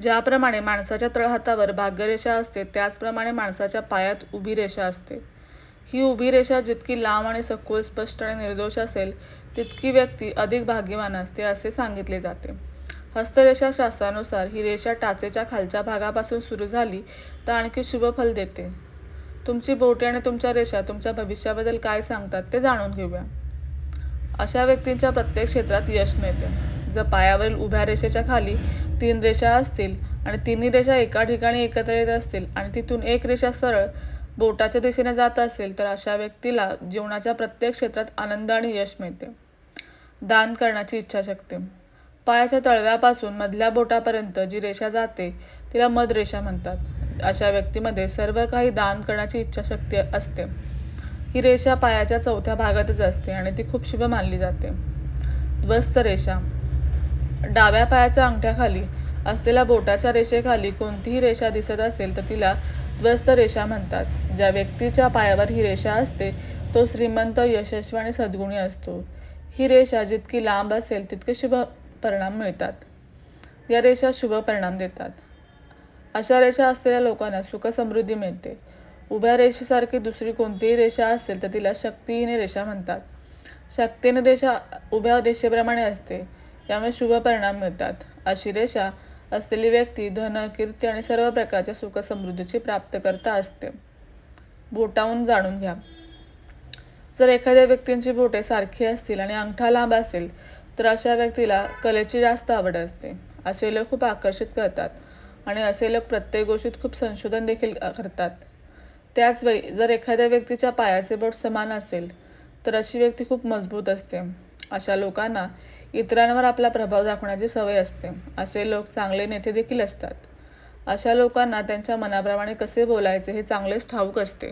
ज्याप्रमाणे माणसाच्या तळहातावर भाग्यरेषा असते त्याचप्रमाणे माणसाच्या पायात उभी रेषा असते. ही उभी रेषा जितकी लांब आणि सखोल स्पष्ट आणि निर्दोष असेल तितकी व्यक्ती अधिक भाग्यवान असते असे सांगितले जाते. हस्तरेषा शास्त्रानुसार ही रेषा टाचेच्या खालच्या भागापासून सुरू झाली तर आणखी शुभफल देते. तुमची बोटे आणि तुमच्या रेषा तुमच्या भविष्याबद्दल काय सांगतात ते जाणून घेऊया. अशा व्यक्तींच्या प्रत्येक क्षेत्रात यश मिळते. जर पायावरील उभ्या रेषेच्या खाली तीन रेषा असतील आणि तिन्ही रेषा एका ठिकाणी एकत्र येत असतील आणि तिथून एक रेषा सरळ बोटाच्या दिशेने जात असेल तर अशा व्यक्तीला जीवनाच्या प्रत्येक क्षेत्रात आनंद आणि यश मिळते. दान करण्याची इच्छाशक्ती. पायाच्या तळव्यापासून मधल्या बोटापर्यंत जी रेषा जाते तिला मध रेषा म्हणतात. अशा व्यक्तीमध्ये सर्व काही दान करण्याची इच्छाशक्ती असते. ही रेषा पायाच्या चौथ्या भागातच असते आणि ती खूप शुभ मानली जाते. ध्वस्त रेषा. डाव्या पायाच्या अंगठ्याखाली असलेल्या बोटाच्या रेषेखाली कोणतीही रेषा दिसत असेल तर तिला द्वस्त रेषा म्हणतात. ज्या व्यक्तीच्या पायावर ही रेषा असते तो श्रीमंत यशस्वी आणि सद्गुणी असतो. ही रेषा जितकी लांब असेल तितके शुभ परिणाम मिळतात. या रेषा शुभ परिणाम देतात. अशा रेषा असलेल्या लोकांना सुखसमृद्धी मिळते. उभ्या रेषेसारखी दुसरी कोणतीही रेषा असेल तर तिला शक्तीने रेषा म्हणतात. शक्तीने रेषा उभ्या रेषेप्रमाणे असते. त्यामुळे शुभ परिणाम मिळतात. अशी रेषा असलेली व्यक्ती धन कीर्ती आणि सर्व प्रकारच्या सुखसमृद्धीची प्राप्तकर्ता असते. बोटाहून जाणून घ्या. जर एखाद्या व्यक्तींची बोटे सारखी असतील आणि अंगठा लांब असेल तर अशा व्यक्तीला कलेची जास्त आवड असते. असे लोक खूप आकर्षित करतात आणि असे लोक प्रत्येक गोष्टीत खूप संशोधन देखील करतात. त्याच वेळी जर एखाद्या व्यक्तीच्या पायाचे बोट समान असेल तर अशी व्यक्ती खूप मजबूत असते. अशा लोकांना इतरांवर आपला प्रभाव दाखवण्याची सवय असते. असे लोक चांगले नेते देखील असतात. अशा लोकांना त्यांच्या मनाप्रमाणे कसे बोलायचे हे चांगलेच ठाऊक असते.